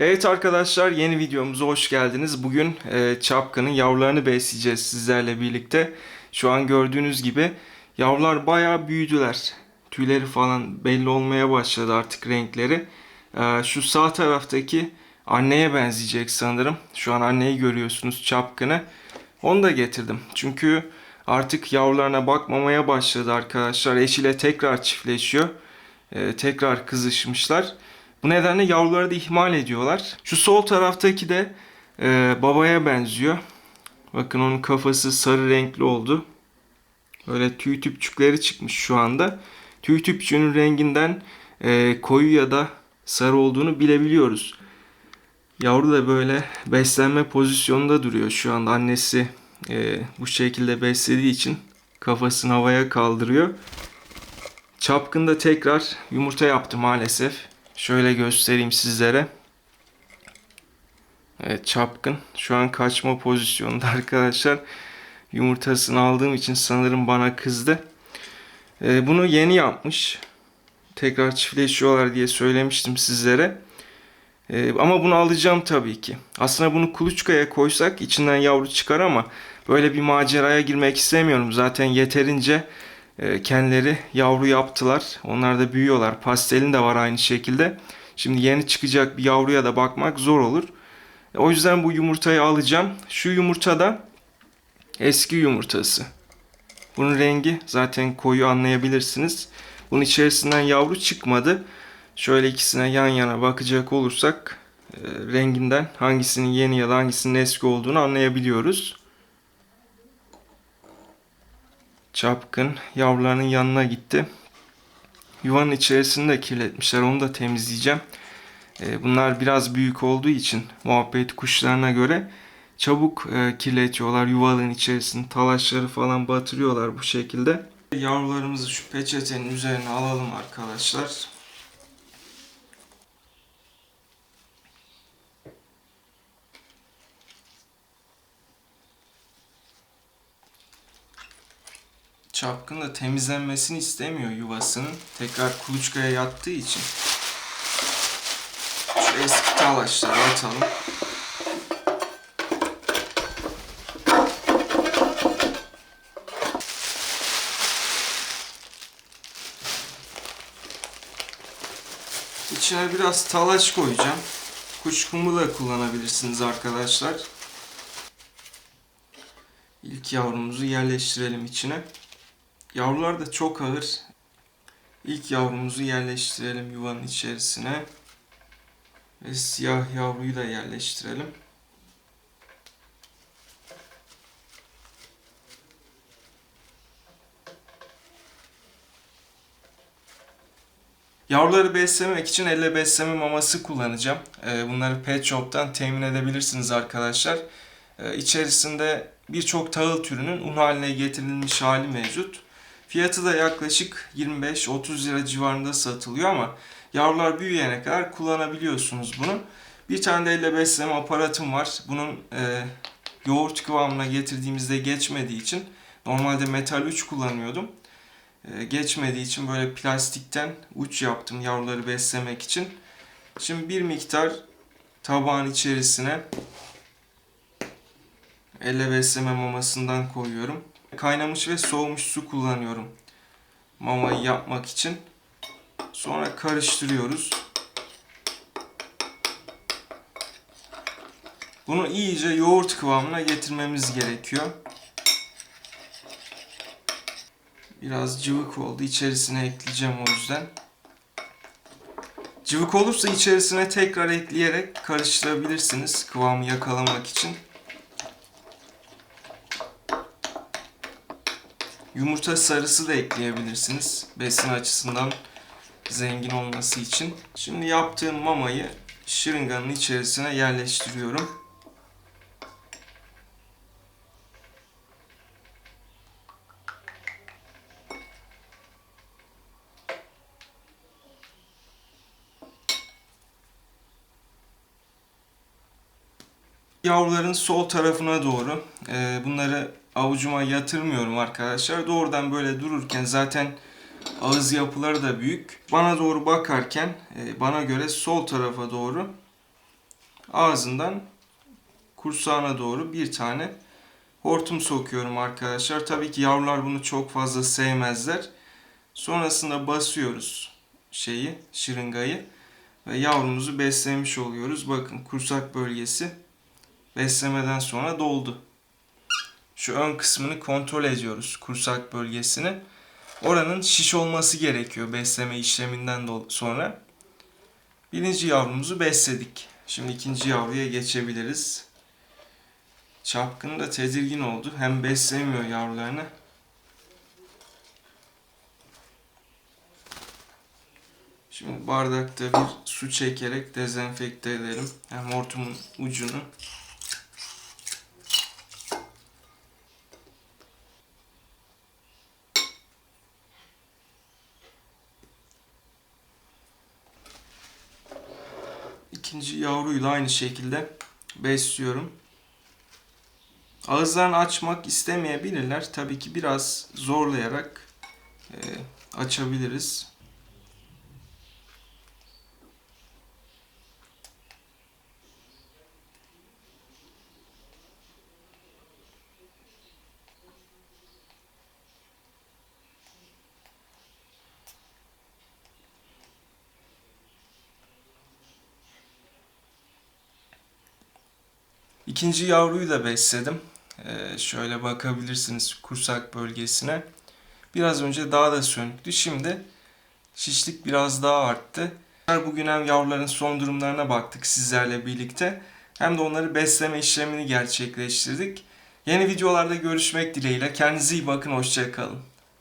Evet arkadaşlar yeni videomuza hoş geldiniz. Bugün e, çapkının yavrularını besleyeceğiz sizlerle birlikte. Şu an gördüğünüz gibi yavrular bayağı büyüdüler. Tüyleri falan belli olmaya başladı artık renkleri. E, şu sağ taraftaki anneye benzeyecek sanırım. Şu an anneyi görüyorsunuz çapkını. Onu da getirdim. Çünkü artık yavrularına bakmamaya başladı arkadaşlar. Eşiyle tekrar çiftleşiyor. E, tekrar kızışmışlar. Bu nedenle yavruları da ihmal ediyorlar. Şu sol taraftaki de e, babaya benziyor. Bakın onun kafası sarı renkli oldu. Böyle tüy tüpçükleri çıkmış şu anda. Tüy tüpçüğünün renginden e, koyu ya da sarı olduğunu bilebiliyoruz. Yavru da böyle beslenme pozisyonunda duruyor şu anda. Annesi e, bu şekilde beslediği için kafasını havaya kaldırıyor. Çapkın da tekrar yumurta yaptı maalesef. Şöyle göstereyim sizlere. Evet çapkın şu an kaçma pozisyonunda arkadaşlar. Yumurtasını aldığım için sanırım bana kızdı. Ee, bunu yeni yapmış. Tekrar çiftleşiyorlar diye söylemiştim sizlere. Ee, ama bunu alacağım tabii ki. Aslında bunu kuluçkaya koysak içinden yavru çıkar ama böyle bir maceraya girmek istemiyorum. Zaten yeterince kendileri yavru yaptılar. Onlar da büyüyorlar. Pastelin de var aynı şekilde. Şimdi yeni çıkacak bir yavruya da bakmak zor olur. E, O yüzden bu yumurtayı alacağım. Şu yumurta da eski yumurtası. Bunun rengi zaten koyu anlayabilirsiniz. Bunun içerisinden yavru çıkmadı. Şöyle ikisine yan yana bakacak olursak e, renginden hangisinin yeni ya da hangisinin eski olduğunu anlayabiliyoruz. Çapkın yavrularının yanına gitti. Yuvanın içerisini de kirletmişler. Onu da temizleyeceğim. Ee, Bunlar biraz büyük olduğu için muhabbet kuşlarına göre çabuk e, kirletiyorlar yuvalığın içerisini. Talaşları falan batırıyorlar bu şekilde. Yavrularımızı şu peçetenin üzerine alalım arkadaşlar. Çapkın da temizlenmesini istemiyor yuvasının. Tekrar kuluçkaya yattığı için. Şu eski talaşları atalım. İçine biraz talaş koyacağım. Kuş kumu da kullanabilirsiniz arkadaşlar. İlk yavrumuzu yerleştirelim içine. Yavrular da çok ağır. İlk yavrumuzu yerleştirelim yuvanın içerisine. Ve siyah yavruyu da yerleştirelim. Yavruları beslemek için elle besleme maması kullanacağım. Ee, Bunları Pet Shop'tan temin edebilirsiniz arkadaşlar. Ee, İçerisinde birçok tahıl türünün un haline getirilmiş hali mevcut. Fiyatı da yaklaşık 25-30 lira civarında satılıyor ama yavrular büyüyene kadar kullanabiliyorsunuz bunu. Bir tane de elle besleme aparatım var. Bunun e, yoğurt kıvamına getirdiğimizde geçmediği için normalde metal uç kullanıyordum. E, geçmediği için böyle plastikten uç yaptım yavruları beslemek için. Şimdi bir miktar tabağın içerisine elle besleme mamasından koyuyorum. Kaynamış ve soğumuş su kullanıyorum mamayı yapmak için. Sonra karıştırıyoruz. Bunu iyice yoğurt kıvamına getirmemiz gerekiyor. Biraz cıvık oldu. İçerisine ekleyeceğim o yüzden. Cıvık olursa içerisine tekrar ekleyerek karıştırabilirsiniz kıvamı yakalamak için. Yumurta sarısı da ekleyebilirsiniz. Besin açısından zengin olması için. Şimdi yaptığım mamayı şırınganın içerisine yerleştiriyorum. Yavruların sol tarafına doğru e, bunları avucuma yatırmıyorum arkadaşlar. Doğrudan böyle dururken zaten ağız yapıları da büyük. Bana doğru bakarken e, bana göre sol tarafa doğru ağzından kursağına doğru bir tane hortum sokuyorum arkadaşlar. Tabii ki yavrular bunu çok fazla sevmezler. Sonrasında basıyoruz şeyi, şırıngayı ve yavrumuzu beslemiş oluyoruz. Bakın kursak bölgesi beslemeden sonra doldu. Şu ön kısmını kontrol ediyoruz kursak bölgesini. Oranın şiş olması gerekiyor besleme işleminden sonra. Birinci yavrumuzu besledik. Şimdi ikinci yavruya geçebiliriz. Çapkın da tedirgin oldu. Hem beslemiyor yavrularını. Şimdi bardakta bir su çekerek dezenfekte edelim. Hem hortumun ucunu. İkinci yavruyu da aynı şekilde besliyorum. Ağızlarını açmak istemeyebilirler. Tabii ki biraz zorlayarak e, açabiliriz. İkinci yavruyu da besledim. Ee, şöyle bakabilirsiniz kursak bölgesine. Biraz önce daha da sönüktü. Şimdi şişlik biraz daha arttı. Bugün hem yavruların son durumlarına baktık sizlerle birlikte. Hem de onları besleme işlemini gerçekleştirdik. Yeni videolarda görüşmek dileğiyle. Kendinize iyi bakın. Hoşçakalın.